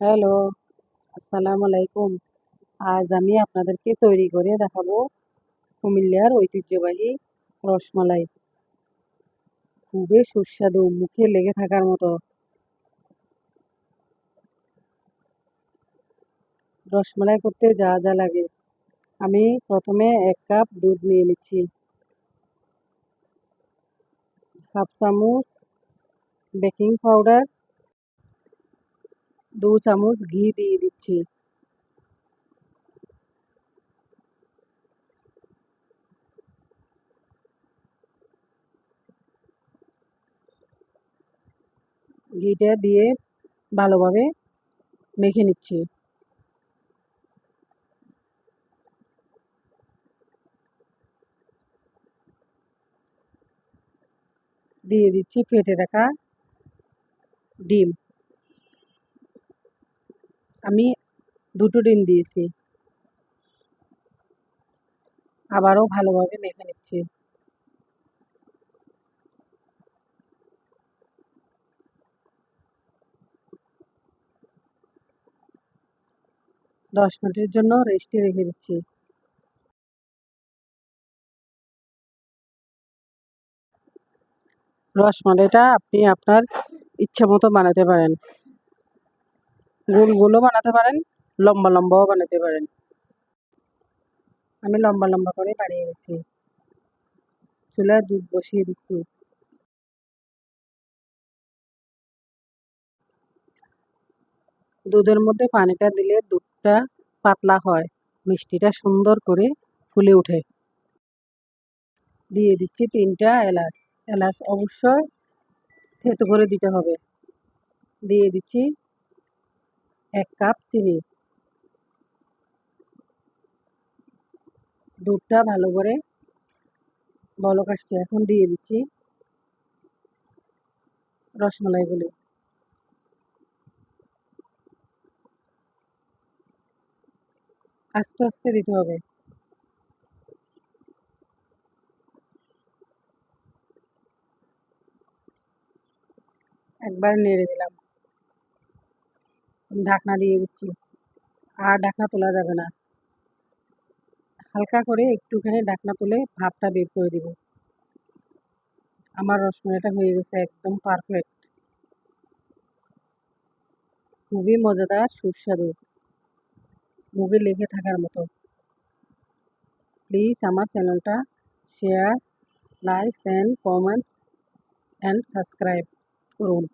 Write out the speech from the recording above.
Hello, আসসালামু আলাইকুম। আজ আমি আপনাদেরকে তৈরি করে দেখাবো কুমিল্লার ঐতিহ্যবাহী রসমালাই। খুবই সুস্বাদু, মুখে লেগে থাকার মতো। রসমালাই করতে যা যা লাগে। আমি প্রথমে এক কাপ দুধ নিয়ে নিচ্ছি। হাফ চামচ বেকিং পাউডার দু চামচ ঘি দিয়ে দিচ্ছি ঘিটা দিয়ে ভালোভাবে মেখে নিচ্ছি। দিয়ে দিচ্ছি ফেটে রাখা ডিম। আমি দুটো ডিম দিয়েছি। আবারও ভালোভাবে মেখে নিচ্ছি। দশ মিনিটের জন্য রেস্টে রেখে দিচ্ছি। রসমালাইটা আপনি আপনার ইচ্ছা মতো বানাতে পারেন। গোল গোলও বানাতে পারেন, লম্বা লম্বাও বানাতে পারেন। আমি লম্বা লম্বা করে বাড়িয়ে গেছি চুলায় দুধ বসিয়ে দিচ্ছি। দুধের মধ্যে পানিটা দিলে দুধটা পাতলা হয়, মিষ্টিটা সুন্দর করে ফুলে ওঠে। দিয়ে দিচ্ছি তিনটা এলাচ। এলাচ অবশ্যই থেতো করে দিতে হবে। দিয়ে দিচ্ছি এক কাপ চিনি। দুধটা ভালো করে বলক আসছে, এখন দিয়ে দিচ্ছি রসমালাইগুলি। আস্তে আস্তে দিতে হবে। একবার নেড়ে দিলাম। ঢাকনা দিয়ে দিচ্ছি। আর ঢাকনা তোলা যাবে না। হালকা করে একটুখানি ঢাকনা তুলে ভাপটা বের করে দিব। আমার রসমালাইটা হয়ে গেছে একদম পারফেক্ট খুবই মজাদার, সুস্বাদু। মুখে লেগে থাকার মতো। প্লিজ আমার চ্যানেলটা share like and comments and subscribe করুন।